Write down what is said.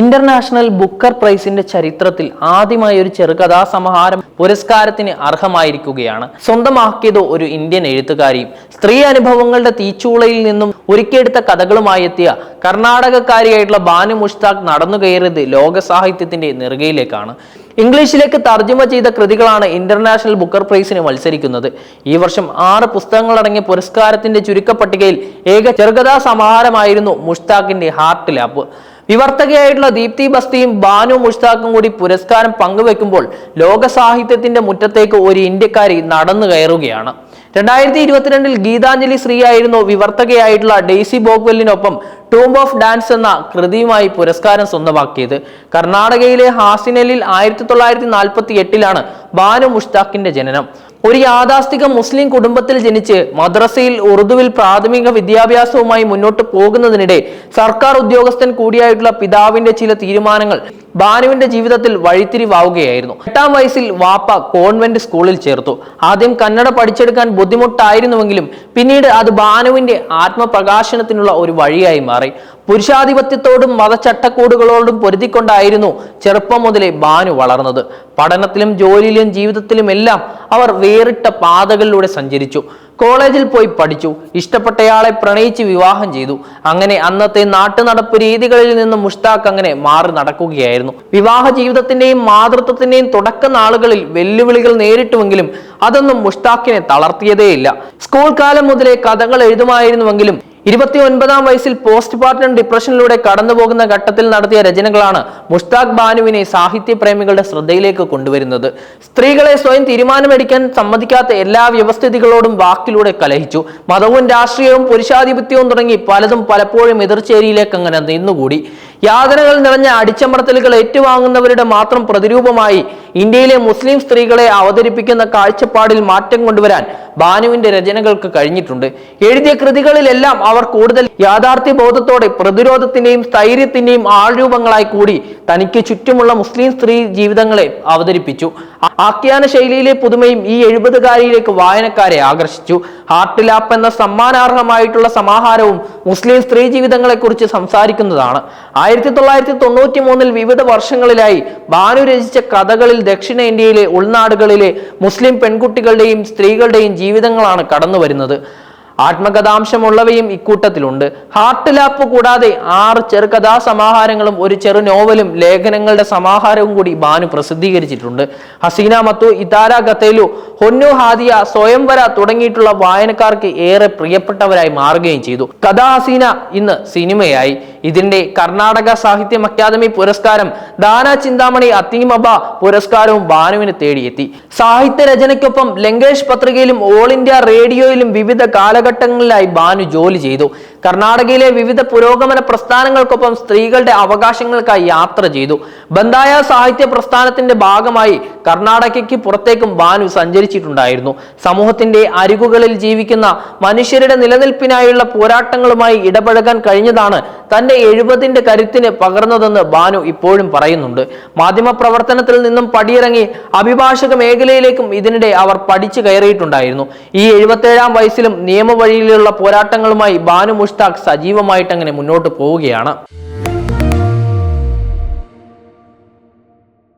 International Booker പ്രൈസിന്റെ ചരിത്രത്തിൽ ആദ്യമായി ഒരു ചെറുകഥാ സമാഹാരം പുരസ്കാരത്തിന് അർഹമായിരിക്കുകയാണ്. സ്വന്തമാക്കിയത് ഒരു ഇന്ത്യൻ എഴുത്തുകാരിയും സ്ത്രീ അനുഭവങ്ങളുടെ തീച്ചൂളയിൽ നിന്നും ഒരുക്കിയെടുത്ത കഥകളുമായി എത്തിയ കർണാടകക്കാരിയായിട്ടുള്ള ബാനു മുഷ്താഖ് നടന്നു കയറിയത് ലോക സാഹിത്യത്തിന്റെ നെറുകയിലേക്കാണ്. ഇംഗ്ലീഷിലേക്ക് തർജമ ചെയ്ത കൃതികളാണ് ഇന്റർനാഷണൽ ബുക്കർ പ്രൈസിന് മത്സരിക്കുന്നത്. ഈ വർഷം ആറ് പുസ്തകങ്ങളടങ്ങിയ പുരസ്കാരത്തിന്റെ ചുരുക്കപ്പട്ടികയിൽ ഏക ചെറുകഥാ സമാഹാരമായിരുന്നു മുഷ്താഖിന്റെ ഹാർട്ട് ലാപ്പ്. വിവർത്തകയായിട്ടുള്ള ദീപ്തി ബസ്തിയും ബാനു മുഷ്താഖും കൂടി പുരസ്കാരം പങ്കുവെക്കുമ്പോൾ ലോക സാഹിത്യത്തിന്റെ മുറ്റത്തേക്ക് ഒരു ഇന്ത്യക്കാരി നടന്നു കയറുകയാണ്. രണ്ടായിരത്തി ഇരുപത്തിരണ്ടിൽ ഗീതാഞ്ജലി ശ്രീ ആയിരുന്നു വിവർത്തകയായിട്ടുള്ള ഡെയ്സി ബോഗ്വെല്ലിനൊപ്പം ടൂംബ് ഓഫ് ഡാൻസ് എന്ന കൃതിയുമായി പുരസ്കാരം സ്വന്തമാക്കിയത്. കർണാടകയിലെ ഹാസിനലിൽ ആയിരത്തി തൊള്ളായിരത്തി നാൽപ്പത്തി എട്ടിലാണ് ബാനു മുഷ്താഖിന്റെ ജനനം. ഒരു യാഥാസ്ഥിക മുസ്ലിം കുടുംബത്തിൽ ജനിച്ച് മദ്രസയിൽ ഉറുദുവിൽ പ്രാഥമിക വിദ്യാഭ്യാസവുമായി മുന്നോട്ട് പോകുന്നതിനിടെ സർക്കാർ ഉദ്യോഗസ്ഥൻ കൂടിയായിട്ടുള്ള പിതാവിന്റെ ചില തീരുമാനങ്ങൾ ബാനുവിന്റെ ജീവിതത്തിൽ വഴിത്തിരിവാവുകയായിരുന്നു. എട്ടാം വയസ്സിൽ വാപ്പ കോൺവെന്റ് സ്കൂളിൽ ചേർത്തു. ആദ്യം കന്നഡ പഠിച്ചെടുക്കാൻ ബുദ്ധിമുട്ടായിരുന്നുവെങ്കിലും പിന്നീട് അത് ബാനുവിന്റെ ആത്മപ്രകാശനത്തിനുള്ള ഒരു വഴിയായി മാറി. പുരുഷാധിപത്യത്തോടും മതചട്ടക്കൂടുകളോടും പൊരുതിക്കൊണ്ടായിരുന്നു ചെറുപ്പം മുതലേ ബാനു വളർന്നത്. പഠനത്തിലും ജോലിയിലും ജീവിതത്തിലും എല്ലാം അവർ വേറിട്ട പാതകളിലൂടെ സഞ്ചരിച്ചു. കോളേജിൽ പോയി പഠിച്ചു. ഇഷ്ടപ്പെട്ടയാളെ പ്രണയിച്ച് വിവാഹം ചെയ്തു. അങ്ങനെ അന്നത്തെ നാട്ടുനടപ്പ് രീതികളിൽ നിന്ന് മുഷ്താഖ് അങ്ങനെ മാറി നടക്കുകയായിരുന്നു. വിവാഹ ജീവിതത്തിന്റെയും മാതൃത്വത്തിന്റെയും തുടക്ക നാളുകളിൽ വെല്ലുവിളികൾ നേരിട്ടുവെങ്കിലും അതൊന്നും മുഷ്താഖിനെ തളർത്തിയതേയില്ല. സ്കൂൾ കാലം മുതലേ കഥകൾ എഴുതുമായിരുന്നുവെങ്കിലും ഇരുപത്തി ഒൻപതാം വയസ്സിൽ പോസ്റ്റ് പാർട്ടം ഡിപ്രഷനിലൂടെ കടന്നുപോകുന്ന ഘട്ടത്തിൽ നടത്തിയ രചനകളാണ് മുഷ്താഖ് ബാനുവിനെ സാഹിത്യപ്രേമികളുടെ ശ്രദ്ധയിലേക്ക് കൊണ്ടുവരുന്നത്. സ്ത്രീകളെ സ്വയം തീരുമാനമെടുക്കാൻ സമ്മതിക്കാത്ത എല്ലാ വ്യവസ്ഥിതികളോടും വാക്കിലൂടെ കലഹിച്ചു. മതവും രാഷ്ട്രീയവും പുരുഷാധിപത്യവും തുടങ്ങി പലതും പലപ്പോഴും എതിർച്ചേരിയിലേക്ക് അങ്ങനെ നിന്നുകൂടി. യാതനകൾ നിറഞ്ഞ അടിച്ചമർത്തലുകൾ ഏറ്റുവാങ്ങുന്നവരുടെ മാത്രം പ്രതിരൂപമായി ഇന്ത്യയിലെ മുസ്ലിം സ്ത്രീകളെ അവതരിപ്പിക്കുന്ന കാഴ്ചപ്പാടിൽ മാറ്റം കൊണ്ടുവരാൻ ബാനുവിന്റെ രചനകൾക്ക് കഴിഞ്ഞിട്ടുണ്ട്. എഴുതിയ കൃതികളിലെല്ലാം അവർ കൂടുതൽ യാഥാർത്ഥ്യ ബോധത്തോടെ പ്രതിരോധത്തിന്റെയും സ്ഥൈര്യത്തിന്റെയും ആൾരൂപങ്ങളായി കൂടി തനിക്ക് ചുറ്റുമുള്ള മുസ്ലിം സ്ത്രീ ജീവിതങ്ങളെ അവതരിപ്പിച്ചു. ആഖ്യാന ശൈലിയിലെ പുതുമയും ഈ എഴുപതുകാരിയിലേക്ക് വായനക്കാരെ ആകർഷിച്ചു. ഹാർട്ടിലാപ്പ് എന്ന സമ്മാനാർഹമായിട്ടുള്ള സമാഹാരവും മുസ്ലിം സ്ത്രീ ജീവിതങ്ങളെ കുറിച്ച് സംസാരിക്കുന്നതാണ്. ആയിരത്തി തൊള്ളായിരത്തി തൊണ്ണൂറ്റി മൂന്നിൽ വിവിധ വർഷങ്ങളിലായി ബാനു രചിച്ച കഥകളിൽ ദക്ഷിണേന്ത്യയിലെ ഉൾനാടുകളിലെ മുസ്ലിം പെൺകുട്ടികളുടെയും സ്ത്രീകളുടെയും ജീവിതങ്ങളാണ് കടന്നു വരുന്നത് ആത്മകഥാംശമുള്ളവയും ഇക്കൂട്ടത്തിലുണ്ട്. ഹാർട്ട് ലാപ്പ് കൂടാതെ ആറ് ചെറുകഥാ സമാഹാരങ്ങളും ഒരു ചെറു നോവലും ലേഖനങ്ങളുടെ സമാഹാരവും കൂടി ബാനു പ്രസിദ്ധീകരിച്ചിട്ടുണ്ട്. ഹസീന മത്തു ഇതാര ഗത്തേലു ഹൊന്നു ഹാദിയ സ്വയംവര തുടങ്ങിയിട്ടുള്ള വായനക്കാർക്ക് ഏറെ പ്രിയപ്പെട്ടവരായി മാറുകയും ചെയ്തു. കഥാ ഹസീന ഇന്ന് സിനിമയായി. ഇതിന്റെ കർണാടക സാഹിത്യം അക്കാദമി പുരസ്കാരം ദാന ചിന്താമണി അത്തീമബ പുരസ്കാരവും ബാനുവിന് തേടിയെത്തി. സാഹിത്യ രചനയ്ക്കൊപ്പം ലങ്കേഷ് പത്രികയിലും ഓൾ ഇന്ത്യ റേഡിയോയിലും വിവിധ കാലഘട്ടങ്ങളിലായി ബാനു ജോലി ചെയ്തു. കർണാടകയിലെ വിവിധ പുരോഗമന പ്രസ്ഥാനങ്ങൾക്കൊപ്പം സ്ത്രീകളുടെ അവകാശങ്ങൾക്കായി യാത്ര ചെയ്തു. ബന്ധായ സാഹിത്യ പ്രസ്ഥാനത്തിന്റെ ഭാഗമായി കർണാടകയ്ക്ക് പുറത്തേക്കും ബാനു സഞ്ചരിച്ചിട്ടുണ്ടായിരുന്നു. സമൂഹത്തിന്റെ അരികുകളിൽ ജീവിക്കുന്ന മനുഷ്യരുടെ നിലനിൽപ്പിനായുള്ള പോരാട്ടങ്ങളുമായി ഇടപഴകാൻ കഴിഞ്ഞതാണ് തന്റെ എഴുപതിന്റെ കരുത്തിന് പകർന്നതെന്ന് ബാനു ഇപ്പോഴും പറയുന്നുണ്ട്. മാധ്യമ പ്രവർത്തനത്തിൽ നിന്നും പടിയിറങ്ങി അഭിഭാഷക മേഖലയിലേക്കും ഇതിനിടെ അവർ പഠിച്ചു കയറിയിട്ടുണ്ടായിരുന്നു. ഈ എഴുപത്തേഴാം വയസ്സിലും നിയമവഴിയിലുള്ള പോരാട്ടങ്ങളുമായി ബാനു മുഷ്താഖ് സജീവമായിട്ട് അങ്ങനെ മുന്നോട്ട് പോവുകയാണ്.